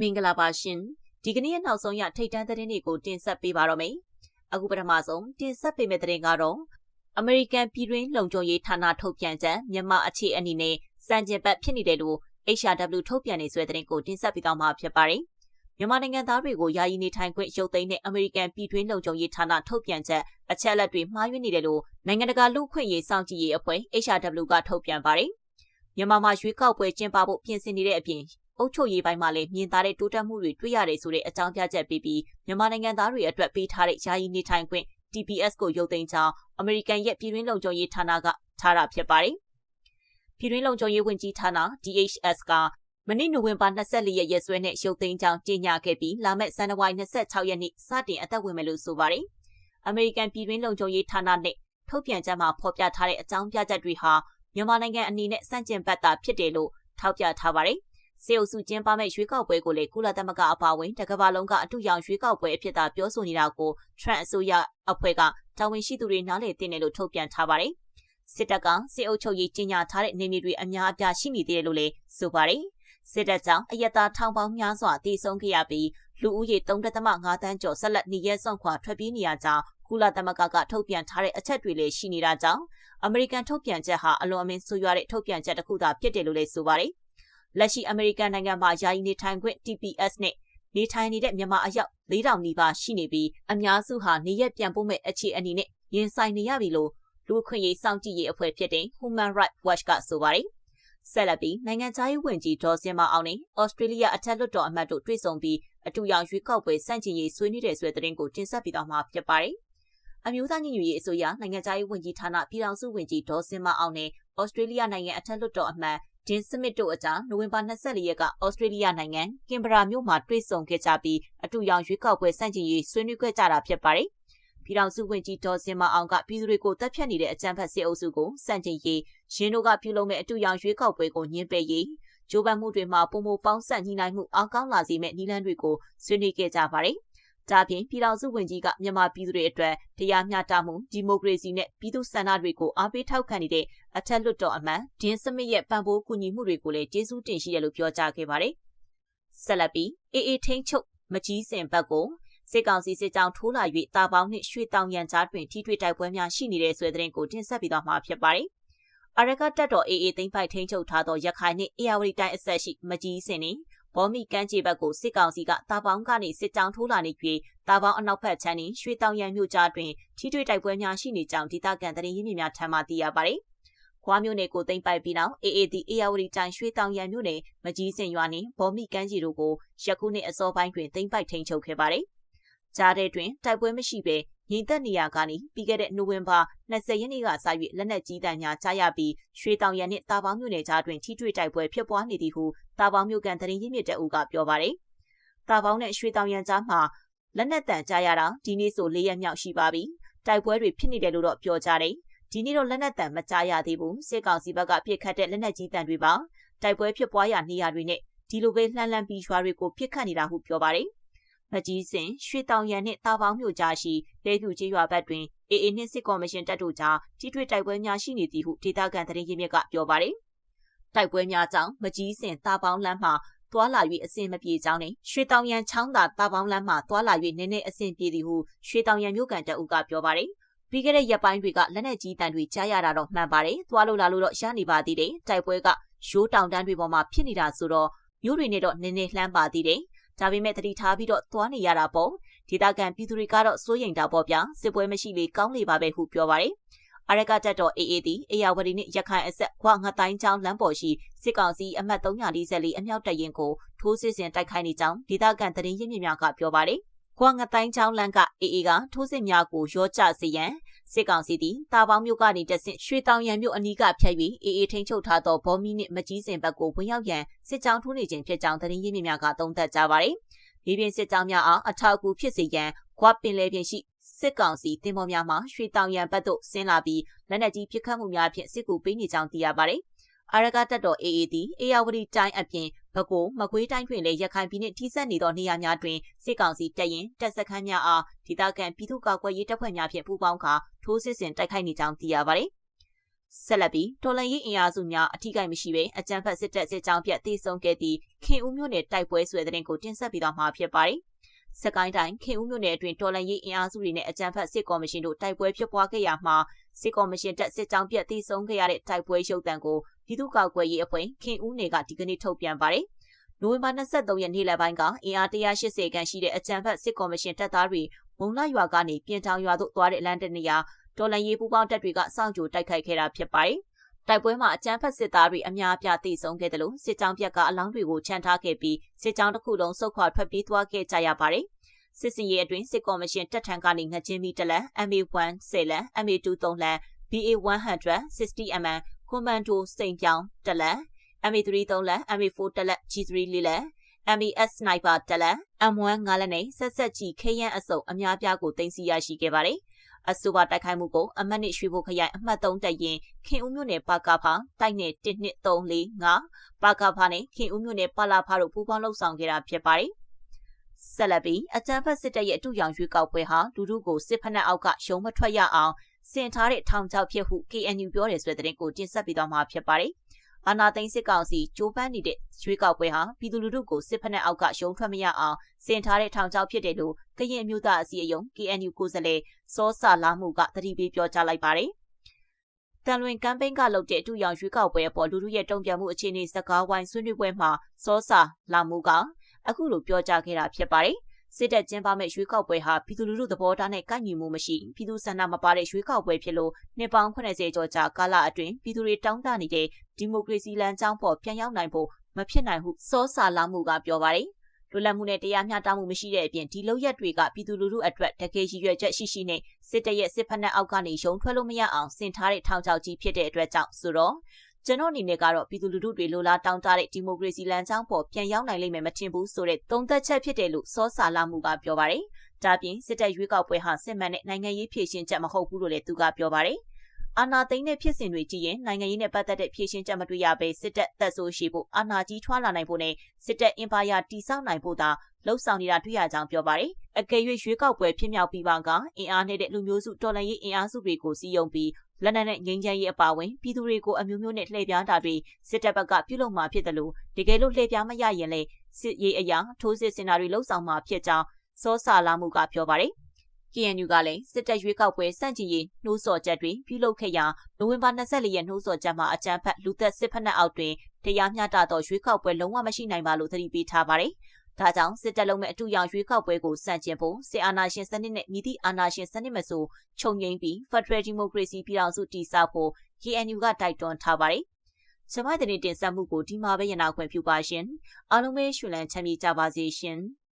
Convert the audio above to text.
မင်္ဂလာပါရှင်ဒီကနေ့ရဲ့နောက်ဆုံးရထိတ်တန်းသတင်းတွေကိုတင်ဆက်ပေးပါတော့မယ်အခုပထမဆုံးတင်ဆက်ပေးမယ့်သတင်းကတော့အမေရိကန်ပြည်တွင်းလုံခြုံရေးဌာနထုတ်ပြန်ချက်မြန်မာအခြေအနေနဲ့စံကျင်ဘတ်ဖြစ်နေတယ်လို့ HRW ထုတ်ပြန်နေဆွဲသတင်းကိုတင်ဆက်ပေးသွားမှာဖြစ်ပါတယ်မြန်မာနိုင်ငံသားတွေကိုယာယီနေထိုင်ခွင့်ရုပ်သိမ်းတဲ့အမေရိကန်ပြည်တွင်းလုံခြုံရေးဌာနထုတ်ပြန်ချက်အချက်အလက်တွေမှားယွင်းနေတယ်လို့နိုင်ငံတကာလူ့ခွင့်ရေးစောင့်ကြည့်ရေးအဖွဲ့ HRW ကထုတ်ပြန်ပါတယ်မြန်မာမှာရွေးကောက်ပွဲကျင်းပဖို့ပြင်ဆင်နေတဲ့အပြင် အုပ်ချုပ်ရေးပိုင်းမှာလည်းမြင်သာတဲ့တိုးတက်မှုတွေတွေ့ရတယ်ဆိုတဲ့အကြောင်းပြချက်ပေးပြီးမြန်မာနိုင်ငံသားတွေအတွက်ပေးထားတဲ့ယာယီနေထိုင်ခွင့် TPS ကိုရုပ်သိမ်းကြောင်းအမေရိကန်ရဲ့ပြည်တွင်းလုံခြုံရေးဌာနကထားတာဖြစ်ပါတယ်။ပြည်တွင်းလုံခြုံရေးဝန်ကြီးဌာန DHS ကမနေ့နိုဝင်ဘာ24ရက်ရက်စွဲနဲ့ရုပ်သိမ်းကြောင်းကြေညာခဲ့ပြီးလာမယ့်ဇန်နဝါရီ26ရက်နေ့စတင်အသက်ဝင်မယ်လို့ဆိုပါတယ်။အမေရိကန်ပြည်တွင်းလုံခြုံရေးဌာနနဲ့ထုတ်ပြန်ချက်မှာဖော်ပြထားတဲ့အကြောင်းပြချက်တွေဟာမြန်မာနိုင်ငံအနေနဲ့စန့်ကျင်ဘက်သာဖြစ်တယ်လို့ထောက်ပြထားပါတယ်။ စေအုပ်စုကျင်းပမဲ့ရွေးကောက်ပွဲကိုလည်းကုလသမဂ္ဂအပါအဝင်တကမ္ဘာလုံးကအတူရောင်ရွေးကောက်ပွဲအဖြစ်သာပြောဆိုနေတာကို Trump အစိုးရအဖွဲ့ကတာဝန်ရှိသူတွေနားလည်သိနေလို့ထုတ်ပြန်ထားပါတယ်။စစ်တပ်ကစစ်အုပ်ချုပ်ရေးကြီးညာထားတဲ့နေမြေတွေအများအပြားရှိနေသေးတယ်လို့လည်းဆိုပါတယ်။စစ်တပ်ကြောင့်အယက်သားထောင်ပေါင်းများစွာတည်ဆုံခဲ့ရပြီးလူဦးရေ3.5တန်းကျော်ဆက်လက်နေရဲဆောင်ခွာထွက်ပြေးနေရကြောင်းကုလသမဂ္ဂကထုတ်ပြန်ထားတဲ့အချက်တွေလည်းရှိနေတာကြောင့်အမေရိကန်ထုတ်ပြန်ချက်ဟာအလွန်အမင်းဆိုးရွားတဲ့ထုတ်ပြန်ချက်တစ်ခုသာဖြစ်တယ်လို့လည်းဆိုပါတယ်။ လက်ရှိအမေရိကန်နိုင်ငံမှာယာယီနေထိုင်ခွင့် TPS နဲ့နေထိုင်နေတဲ့မြန်မာအယောက်4000နီးပါးရှိနေပြီးအများစုဟာနေရက်ပြန်ပို့မဲ့အခြေအနေနဲ့ရင်ဆိုင်နေရပြီလို့လူခွင့်ရေးစောင့်ကြည့်ရေးအဖွဲ့ဖြစ်တဲ့ Human Rights Watch ကဆိုပါတယ်။ဆက်လက်ပြီးနိုင်ငံသားရေးဝန်ကြီးဒေါ်စင်မအောင်နဲ့ဩစတြေးလျအထက်လွှတ်တော်အမတ်တို့တွေ့ဆုံပြီးအတူရောင်ရွေးကောက်ပွဲစန့်ကျင်ရေးဆွေးနွေးတဲ့ဆွေးသတင်းကိုတင်ဆက်ပေးတော့မှာဖြစ်ပါတယ်။အမျိုးသားညီညွတ်ရေးအစိုးရနိုင်ငံသားရေးဝန်ကြီးဌာနပြည်ထောင်စုဝန်ကြီးဒေါ်စင်မအောင်နဲ့ဩစတြေးလျနိုင်ငံအထက်လွှတ်တော်အမတ် ဂျင်းစမစ်တို့အကြားနိုဝင်ဘာ24ရက်ကဩစတြေးလျနိုင်ငံကင်ဘရာမြို့မှာတွေ့ဆုံခဲ့ကြပြီးအတူရောင်ရွေးကောက်ပွဲစန့်ကျင်ရေးဆွေးနွေးခဲ့ကြတာဖြစ်ပါတယ်။ပြည်ထောင်စုဝန်ကြီးဒေါ်စင်မအောင်ကပြည်သူတွေကိုတပ်ဖြတ်နေတဲ့အကြမ်းဖက်စစ်အုပ်စုကိုစန့်ကျင်ရေးရင်းတို့ကပြုလုပ်မဲ့အတူရောင်ရွေးကောက်ပွဲကိုညှင်းပယ်ရေးဂျိုးပန်းမှုတွေမှာပုံမပေါင်းဆက်ညှိနှိုင်းမှုအကောင်းလာစေမဲ့နည်းလမ်းတွေကိုဆွေးနွေးခဲ့ကြပါတယ်။ ဒါပြင်ပြည်ထောင်စုဝန်ကြီးကမြန်မာပြည်သူတွေအတွက်တရားမျှတမှုဒီမိုကရေစီနဲ့ပြည်သူ့ဆန္ဒတွေကိုအားပေးထောက်ခံနေတဲ့အထက်လွှတ်တော်အမတ်ဒင်းစမစ်ရဲ့ပံ့ပိုးကူညီမှုတွေကိုလည်းကျေးဇူးတင်ရှိတယ်လို့ပြောကြားခဲ့ပါတယ်။ဆက်လက်ပြီးအေးအေးထိန်ချုပ်မကြီးစင်ဘက်ကိုစစ်ကောင်စီစစ်ကြောင်းထိုးလာ၍တာပေါင်းနှင့်ရွှေတောင်ရန်ကြားတွင်ထိတွေ့တိုက်ပွဲများရှိနေတဲ့ဆွေသတင်းကိုတင်ဆက်ပြီးတော့မှာဖြစ်ပါတယ်။အရကတက်တော်အေးအေးသိမ့်ပိုက်ထိန်ချုပ်ထားသောရခိုင်နှင့်အေရဝတီတိုင်းအဆက်ရှိမကြီးစင်နှင့် ဘောမီကမ်းခြေဘက်ကိုစစ်ကောင်စီကတာပေါင်းကနေစစ်ကြောင်းထိုးလာနေပြီးတာပေါင်းအနောက်ဘက်ခြမ်းနှင့်ရွှေတောင်ရန်မြို့ကြားတွင်ထိတွေ့တိုက်ပွဲများရှိနေကြောင်းဒေသခံသတင်းရင်းမြစ်များထံမှသိရပါတယ်။ခွာမြို့နယ်ကိုသိမ်းပိုက်ပြီးနောက် AAD အေယာဝတီတိုင်းရွှေတောင်ရန်မြို့နယ်မကြီးစင်ရွာနှင့်ဘောမီကမ်းခြေတို့ကိုယခုနှစ်အစောပိုင်းတွင်သိမ်းပိုက်ထိန်းချုပ်ခဲ့ပါတယ်။ကြားတဲ့တွင်တိုက်ပွဲမရှိဘဲ ငြိမ်သက်နေရကနေပြီးခဲ့တဲ့နိုဝင်ဘာ20ရက်နေ့ကစ၍လက်နက်ကြီးတန်းများကြားရပြီးရွှေတောင်ရန်နှင့်တာပေါင်းမြို့နယ်ကြားတွင်ထိတွေ့တိုက်ပွဲဖြစ်ပွားနေသည်ဟုတာပေါင်းမြို့ကန်တရင်ရင်းမြစ်တအူကပြောပါတယ်။တာပေါင်းနဲ့ရွှေတောင်ရန်ကြားမှာလက်နက်တန်ကြားရတာဒီနေ့ဆို၄ရက်မြောက်ရှိပါပြီ။တိုက်ပွဲတွေဖြစ်နေတယ်လို့တော့ပြောကြတယ်။ဒီနေ့တော့လက်နက်တန်မကြားရသေးဘူး။စစ်ကောင်စီဘက်ကပြစ်ခတ်တဲ့လက်နက်ကြီးတန်တွေပါ။တိုက်ပွဲဖြစ်ပွားရာနေရာတွေနဲ့ဒီလိုပဲလှမ်းလှမ်းပြီးရွာတွေကိုပြစ်ခတ်နေတာဟုပြောပါတယ်။ မကြီးစင်ရွှေတောင်ရန်နှင့်တာပေါင်းမြို့ကြားရှိလဲဖြူကျေးရွာဘက်တွင်အေအေနှင့်စစ်ကော်မရှင်တပ်တို့ကြားထိတွေ့တိုက်ပွဲများရှိနေသည်ဟုဒေသခံသတင်းရင်းမြစ်ကပြောပါရယ်တိုက်ပွဲများကြောင့်မကြီးစင်တာပေါင်းလမ်းမှသွာလာ၍အဆင်မပြေကြောင်းနဲ့ရွှေတောင်ရန်ချောင်းသာတာပေါင်းလမ်းမှသွာလာ၍နည်းနည်းအဆင်ပြေသည်ဟုရွှေတောင်ရန်မြို့ကန်တပ်ဦးကပြောပါရယ်ပြီးခဲ့တဲ့ရက်ပိုင်းတွေကလက်နက်ကြီးတန်တွေကြားရတာတော့မှန်ပါတယ်။သွားလို့လာလို့တော့ရနေပါသေးတယ်။တိုက်ပွဲကရိုးတောင်တန်းတွေပေါ်မှာဖြစ်နေတာဆိုတော့မြို့တွေနဲ့တော့နည်းနည်းလှမ်းပါသေးတယ် ဒါပေမဲ့တတိထားပြီးတော့သွားနေရတာပေါ့ဒေသခံပြည်သူတွေကတော့စိုးရိမ်တာပေါ့ဗျာစစ်ပွဲမရှိလေကောင်းလေပါပဲဟုပြောပါတယ်အရကတက်တော် AA သည်အေယာဝတီနှင့်ရခိုင်အဆက်ခွငှက်တိုင်းချောင်းလမ်းပေါ်ရှိစစ်ကောင်စီအမှတ်344အမြောက်တရင်ကိုထိုးစစ်ဆင်တိုက်ခိုက်နေကြောင်းဒေသခံသတင်းရင်းမြစ်များကပြောပါတယ်။ခွငှက်တိုင်းချောင်းလမ်းက AA ကထိုးစစ်များကိုရောကျစေရန် စစ်ကောင်စီသည်တာပေါင်းမြို့ကနေတဆင့်ရွှေတောင်ရံမြို့အနီးကဖြတ်၍အေးအေးထိန်ချုပ်ထားသောဘောမီနှင့်မကြီးစင်ဘက်ကိုဝင်ရောက်ရန်စစ်ကြောင်းထိုးနေခြင်းဖြစ်ကြောင်းသတင်းရင်းမြစ်များကသုံးသပ်ကြပါသည်။မြေပြင်စစ်ကြောင်းများအားအထောက်အကူဖြစ်စေရန်ခွာပင်လယ်ပြင်ရှိစစ်ကောင်စီတင်ပေါ်များမှရွှေတောင်ရံဘက်သို့ဆင်းလာပြီးလက်နက်ကြီးပစ်ခတ်မှုများဖြင့်စစ်ကူပေးနေကြောင်းသိရပါတယ်။အာရကတက်တော် AAD အေယာဝတီတိုင်းအပြင် ဘကိုမကွေးတိုင်းတွင်လည်းရခိုင်ပြည်နှင့်ထိစပ်နေသောနေရာများတွင်စစ်ကောင်စီတပ်ရင်တပ်စခန်းများအားဒေသခံပြည်သူ့ကာကွယ်ရေးတပ်ဖွဲ့များဖြင့်ပူးပေါင်းကာထိုးစစ်ဆင်တိုက်ခိုက်နေကြောင်းသိရပါသည်ဆက်လက်ပြီးတော်လန်ရေးအင်အားစုများအထီးကိုက်မရှိဘဲအကြမ်းဖက်စစ်တပ်စစ်ကြောင်းပြတ်တိစုံခဲ့သည့်ခင်ဦးမြို့နယ်တိုက်ပွဲဆွဲတဲ့တင်ကိုတင်ဆက်ပြီးတော့မှာဖြစ်ပါတယ်။စကိုင်းတိုင်းခင်ဦးမြို့နယ်အတွင်းတော်လန်ရေးအင်အားစုတွေနဲ့အကြမ်းဖက်စစ်ကော်မရှင်တို့တိုက်ပွဲဖြစ်ပွားခဲ့ရမှာစစ်ကော်မရှင်တပ်စစ်ကြောင်းပြတ်တိစုံခဲ့ရတဲ့တိုက်ပွဲရုပ်တံကို ပြည်သူ့ကောက်ွယ်ရေးအဖွဲ့ခင်ဦးနယ်ကဒီကနေ့ထုတ်ပြန်ပါတယ်။နိုဝင်ဘာ23ရက်နေ့လယ်ပိုင်းကအင်အား180ခန့်ရှိတဲ့အကြံဖတ်စစ်ကော်မရှင်တပ်သားတွေမုံလာရွာကနေပြင်ထောင်ရွာသို့သွားတဲ့လမ်းတနေရာတော်လန်ရေးပူပေါင်းတပ်တွေကစောင့်ကြိုတိုက်ခိုက်ခဲ့တာဖြစ်ပါတယ်။တိုက်ပွဲမှာအကြမ်းဖက်စစ်သားတွေအများအပြားတိုက်ဆုံခဲ့တယ်လို့စစ်ကြောင်းပြက်ကအလောင်းတွေကိုချန်ထားခဲ့ပြီးစစ်ကြောင်းတစ်ခုလုံးစုခွာထွက်ပြေးသွားခဲ့ကြရပါတယ်။စစ်စင်ရေးအတွင်းစစ်ကော်မရှင်တပ်ထံကနေငချင်းမီတလန် MA1 စေလန် MA2 3လန် BA100 60mm ကွန်မန်ဒိုစိန်ပြောင်းတလန် MA3 3လန် MA4 တလက် G3 လေးလက် MES Sniper တလက် M1 ငါးလက်နဲ့ဆက်ဆက်ကြီးခရမ်းအစုံအများပြားကိုတင်စီရရှိခဲ့ပါတယ်။အဆိုပါတိုက်ခိုက်မှုကိုအမတ်နစ်ရွှေဘိုခရိုင်အမှတ်3တပ်ရင်ခင်ဦးမြို့နယ်ပါကာဖာတိုက်နယ်12345ပါကာဖာနဲ့ခင်ဦးမြို့နယ်ပါလာဖာတို့ပူးပေါင်းလှုပ်ဆောင်ခဲ့တာဖြစ်ပါတယ်။ဆက်လက်ပြီးအကြံဖက်စစ်တပ်ရဲ့အတူရောင်ရွေးကောက်ပွဲဟာလူထုကိုစစ်ဖက်နှက်အောက်ကရုံမထွက်ရအောင် စင်ထားတဲ့ထောင်ချောက်ဖြစ်ဟု KNU ပြောတယ်ဆိုတဲ့သတင်းကိုတင်ဆက်ပေးသွားမှာဖြစ်ပါတယ်။အာနာသိန်းစစ်ကောင်စီကြိုးပမ်းနေတဲ့ရွေးကောက်ပွဲဟာပြည်သူလူထုကိုစစ်ဖက်နဲ့အောက်ကရုံထွက်မရအောင်စင်ထားတဲ့ထောင်ချောက်ဖြစ်တယ်လို့ကရင်မျိုးသားအစည်းအရုံး KNU ကိုယ်စားလှယ်စောစာလာမှုကသတိပေးပြောကြားလိုက်ပါတယ်။တန်လွင်ကမ်ပိန်းကလုပ်တဲ့အတူရောင်ရွေးကောက်ပွဲအပေါ်လူထုရဲ့တုံ့ပြန်မှုအခြေအနေစကားဝိုင်းဆွေးနွေးပွဲမှာစောစာလာမှုကအခုလိုပြောကြားခဲ့တာဖြစ်ပါတယ်။ စစ်တပ်ကျင်းပမဲ့ရွေးကောက်ပွဲဟာပြည်သူလူထုသဘောထားနဲ့ကိုက်ညီမှုမရှိပြည်သူဆန္ဒမပါတဲ့ရွေးကောက်ပွဲဖြစ်လို့နှစ်ပေါင်း80ကျော်ကြာကာလအတွင်းပြည်သူတွေတောင်းတနေတဲ့ဒီမိုကရေစီလမ်းကြောင်းပေါ်ပြန်ရောက်နိုင်ဖို့မဖြစ်နိုင်ဟုစောစာလာမှုကပြောပါတယ်လွတ်လပ်မှုနဲ့တရားမျှတမှုမရှိတဲ့အပြင်ဒီလောက်ရက်တွေကပြည်သူလူထုအတွက်တကယ်ရည်ရွယ်ချက်ရှိရှိနဲ့စစ်တပ်ရဲ့စစ်ဖက်နှက်အောက်ကနေရုံထွက်လို့မရအောင်ဆင်ထားတဲ့ထောင်ချောက်ကြီးဖြစ်တဲ့အတွက်ကြောင့်ဆိုတော့ ကျွန်တော်အနေနဲ့ကတော့ပြည်သူလူထုတွေလိုလားတောင်းတတဲ့ဒီမိုကရေစီလမ်းကြောင်းပေါ်ပြန်ရောက်နိုင်လိမ့်မယ်မထင်ဘူးဆိုတဲ့သုံးသက်ချက်ဖြစ်တယ်လို့စောစာလာမှုကပြောပါတယ်။ဒါပြင်စစ်တပ်ရွေးကောက်ပွဲဟာစစ်မှန်တဲ့နိုင်ငံရေးဖြည့်ရှင်ချက်မဟုတ်ဘူးလို့လည်းသူကပြောပါတယ်။ အာဏာသိမ်းတဲ့ဖြစ်စဉ်တွေကြည့်ရင်နိုင်ငံရေးနဲ့ပတ်သက်တဲ့ဖြည့်ရှင်ချက်မတွေ့ရဘဲစစ်တပ်သက်ဆိုးရှိဖို့အာဏာကြီးထွားလာနိုင်ဖို့နဲ့စစ်တပ်အင်ပါယာတိစောက်နိုင်ဖို့သာလှုပ်ဆောင်နေတာတွေ့ရကြောင်းပြောပါတယ်။အကယ်၍ရွေးကောက်ပွဲဖြစ်မြောက်ပြီးပါကအင်အားနေတဲ့လူမျိုးစုတော်လှန်ရေးအင်အားစုတွေကိုစီယုံပြီးလက်နက်နဲ့ငိမ့်ချမ်းရေးအပါအဝင်ပြည်သူတွေကိုအမျိုးမျိုးနဲ့လှည့်ပြားတာတွေစစ်တပ်ဘက်ကပြုလုပ်မှာဖြစ်တယ်လို့တကယ်လို့လှည့်ပြားမရရင်လည်းစစ်ရေးအရာထိုးစစ်စင်တာတွေလှုပ်ဆောင်မှာဖြစ်ကြောင်းစောစာလာမှုကပြောပါတယ်။ KNU ကလည်းစစ်တပ်ရွေးကောက်ပွဲစန့်ကျင်ရေးနှိုးဆော်ချက်တွေပြုလုပ်ခဲ့ရာနိုဝင်ဘာ24ရက်နှိုးဆော်ချက်မှာအကြမ်းဖက်လူသက်စစ်ဖက်နှက်အောက်တွင်တရားမျှတသောရွေးကောက်ပွဲလုံးဝမရှိနိုင်ပါလို့သတိပေးထားပါတယ်။ဒါကြောင့်စစ်တပ်လုံးမဲ့အတူရောင်ရွေးကောက်ပွဲကိုစန့်ကျင်ဖို့စစ်အာဏာရှင်စနစ်နဲ့မြည်သည့်အာဏာရှင်စနစ်မဆိုခြုံငိမ့်ပြီး Federal Democracy ပြည်ထောင်စုတည်ဆောက်ဖို့ KNU ကတိုက်တွန်းထားပါတယ်။ကျမတဲ့တင်ဆက်မှုကိုဒီမှာပဲရနာခွင့်ပြုပါရှင်။အားလုံးပဲရှင်လန်းချမ်းမြေ့ကြပါစေရှင်။